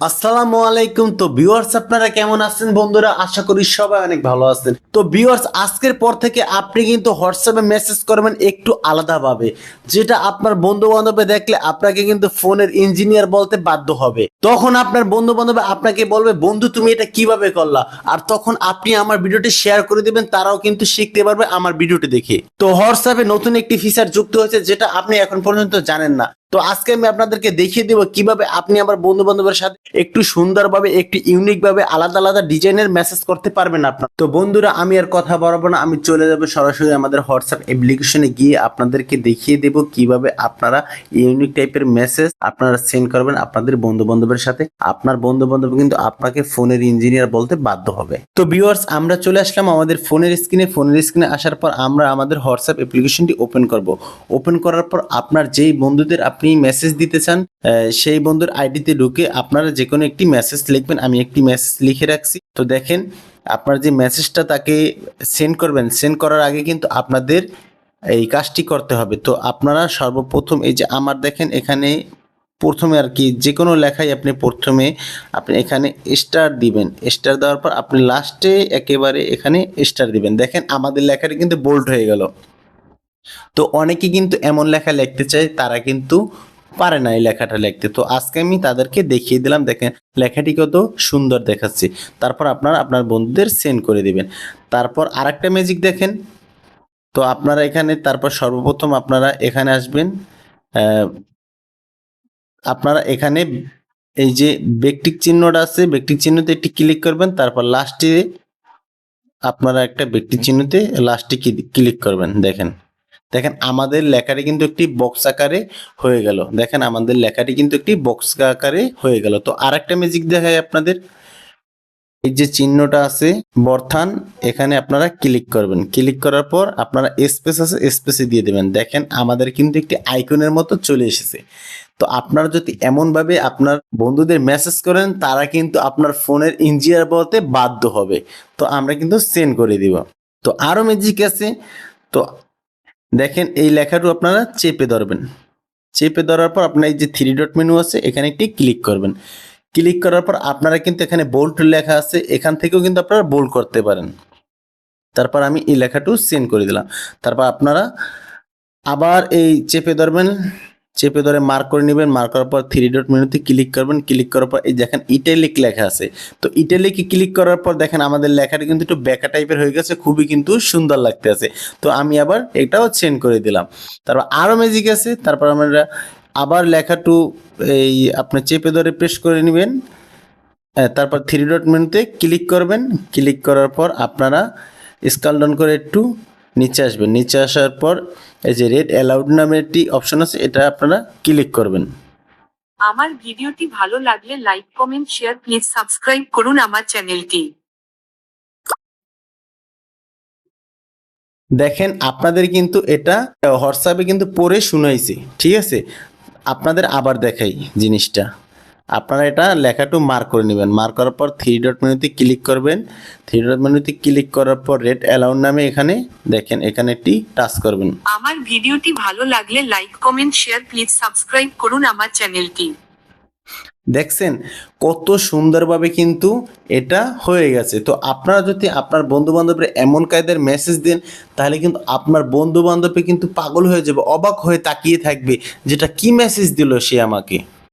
আসসালামু আলাইকুম। তো ভিউয়ার্স, আপনারা কেমন আছেন? বন্ধুরা, আশা করি সবাই অনেক ভালো আছেন। তো ভিউয়ার্স, আজকের পর থেকে আপনি কিন্তু হোয়াটসঅ্যাপে মেসেজ করবেন একটু আলাদাভাবে, যেটা আপনার বন্ধু বান্ধবে দেখলে আপনাকে কিন্তু ফোনের ইঞ্জিনিয়ার বলতে বাধ্য হবে। তখন আপনার বন্ধু বান্ধব আপনাকে বলবে, বন্ধু, তুমি এটা কীভাবে করলা? আর তখন আপনি আমার ভিডিওটি শেয়ার করে দিবেন, তারাও কিন্তু শিখতে পারবে আমার ভিডিওটি দেখে। তো হোয়াটসঅ্যাপে নতুন একটি ফিচার যুক্ত হয়েছে, যেটা আপনি এখন পর্যন্ত জানেন না। তো আজকে আমি আপনাদেরকে দেখিয়ে দেবো কীভাবে আপনি আমার বন্ধু বান্ধবের সাথে একটু সুন্দরভাবে, একটু ইউনিক ভাবে আলাদা আলাদা ডিজাইনের মেসেজ করতে পারবেন আপনার। তো বন্ধুরা, আমি আর কথা বাড়াবো না, আমি চলে যাব সরাসরি আমাদের হোয়াটসঅ্যাপ অ্যাপ্লিকেশনে গিয়ে আপনাদেরকে দেখিয়ে দেবো কীভাবে আপনারা ইউনিক টাইপের মেসেজ আপনারা সেন্ড করবেন আপনাদের বন্ধু বান্ধবের সাথে। আপনার বন্ধু বান্ধব কিন্তু আপনাকে ফোনের ইঞ্জিনিয়ার বলতে বাধ্য হবে। তো ভিউয়ার্স আমরা চলে আসলাম আমাদের ফোনের স্ক্রিনে ফোনের স্ক্রিনে আসার পর আমরা আমাদের হোয়াটসঅ্যাপ অ্যাপ্লিকেশনটি ওপেন করব। ওপেন করার পর আপনার যেই বন্ধুদের আপনি মেসেজ দিতে চান সেই বন্ধুর আইডিতে ঢুকে আপনারা যে কোনো একটি মেসেজ লিখবেন, আমি একটি মেসেজ লিখে রাখছি। তো দেখেন, আপনার যে মেসেজটা তাকে সেন্ড করবেন সেন্ড করার আগে কিন্তু আপনাদের এই কাজটি করতে হবে। তো আপনারা সর্বপ্রথম এই যে আমার দেখেন, এখানে প্রথমে আর কি যে কোনো লেখাই আপনি প্রথমে আপনি এখানে স্টার দিবেন। স্টার দেওয়ার পর আপনি লাস্টে একেবারে এখানে স্টার দিবেন। দেখেন, আমাদের লেখাটি কিন্তু বোল্ড হয়ে গেল। তো অনেকে কিন্তু এমন লেখা লিখতে চায়, তারা কিন্তু পারে না এই লেখাটা লিখতে। তো আজকে আমি তাদেরকে দেখিয়ে দিলাম, দেখেন লেখাটি কত সুন্দর দেখাচ্ছে। তারপর আপনারা আপনার বন্ধুদের সেন্ড করে দিবেন। তারপর আরেকটা ম্যাজিক দেখেন। তো আপনারা এখানে, তারপর সর্বপ্রথম আপনারা এখানে আসবেন। আপনারা এখানে এই যে ব্যক্তিক চিহ্নটা আছে, ব্যক্তিক চিহ্নতে একটি ক্লিক করবেন। তারপর লাস্টে আপনারা একটা ব্যক্তিক চিহ্নতে লাস্টে ক্লিক করবেন, দেখেন। দেখেন আমাদের লেখাটি কিন্তু একটি বক্স আকারে হয়ে গেল। দেখেন আমাদের লেখাটি কিন্তু একটি বক্স আকারে হয়ে গেল। তো আর একটা ম্যাজিক দেখায় আপনাদের। এই যে চিহ্নটা আছে, বর্থান, এখানে আপনারা ক্লিক করবেন। ক্লিক করার পর আপনারা স্পেস আছে স্পেসে দিয়ে দেবেন। দেখেন আমাদের কিন্তু একটি আইকনের মতো চলে এসেছে। তো আপনারা যদি এমনভাবে আপনার বন্ধুদের মেসেজ করেন, তারা কিন্তু আপনার ফোনের ইঞ্জিনিয়ার বলতে বাধ্য হবে। তো আমরা কিন্তু সেন্ড করে দিব। তো আরও ম্যাজিক আছে। তো দেখেন এই লেখাটু আপনারা চেপে ধরবেন। চেপে ধরার পর আপনার এই যে থ্রি ডট মেনু আছে, এখানে একটি ক্লিক করবেন। ক্লিক করার পর আপনারা কিন্তু এখানে বোল্ট লেখা আছে, এখান থেকেও কিন্তু আপনারা বোল্ড করতে পারেন। তারপর আমি এই লেখাটু সেন্ড করে দিলাম। তারপর আপনারা আবার এই চেপে ধরবেন। চেপে ধরে মার্ক করে নেবেন মার্ক করার পর থ্রি ডট মেনুতে ক্লিক করবেন ক্লিক করার পর এই দেখেন ইটালিক লেখা আছে। তো ইটালিকে ক্লিক করার পর দেখেন আমাদের লেখাটা কিন্তু একটু বেকা টাইপের হয়ে গেছে, খুবই কিন্তু সুন্দর লাগতে আছে। তো আমি আবার এটাও চেঞ্জ করে দিলাম। তারপর আরও ম্যাজিক আছে, তারপর আমরা আবার লেখাটু এই আপনি চেপে ধরে প্রেস করে নেবেন। তারপর থ্রি ডট মেনুতে ক্লিক করবেন। ক্লিক করার পর আপনারা স্কাল ডাউন করে একটু নিচে আসবেন। নিচে আসার পর এই যে রেড অ্যালাউড নামের একটি অপশন আছে এটা আপনারা ক্লিক করবেন। আমার ভিডিওটি ভালো লাগলে like comment share please subscribe করুন আমার চ্যানেলটি। দেখেন আপনাদের কিন্তু এটা হোয়াটসঅ্যাপে কিন্তু পড়ে শুনাইছি ঠিক আছে? আপনাদের আবার দেখাই জিনিসটা। আপনারা এটা লেখাটু মার্ক করে নেবেন। মার্ক করার পর থ্রি ডট মেনুতে ক্লিক করবেন। থ্রি ডট মেনুতে ক্লিক করার পর রেড অ্যালাউন্ড নামে এখানে দেখেন এখানে একটি টাচ করবেন। আমার ভিডিওটি ভালো লাগলে like comment share please subscribe করুন আমার চ্যানেলটি দেখছেন কত সুন্দরভাবে কিন্তু এটা হয়ে গেছে। তো আপনারা যদি আপনার বন্ধু বান্ধবের এমন কায়দের মেসেজ দেন তাহলে কিন্তু আপনার বন্ধু বান্ধবে কিন্তু পাগল হয়ে যাবে অবাক হয়ে তাকিয়ে থাকবে যেটা কি মেসেজ দিল সে আমাকে।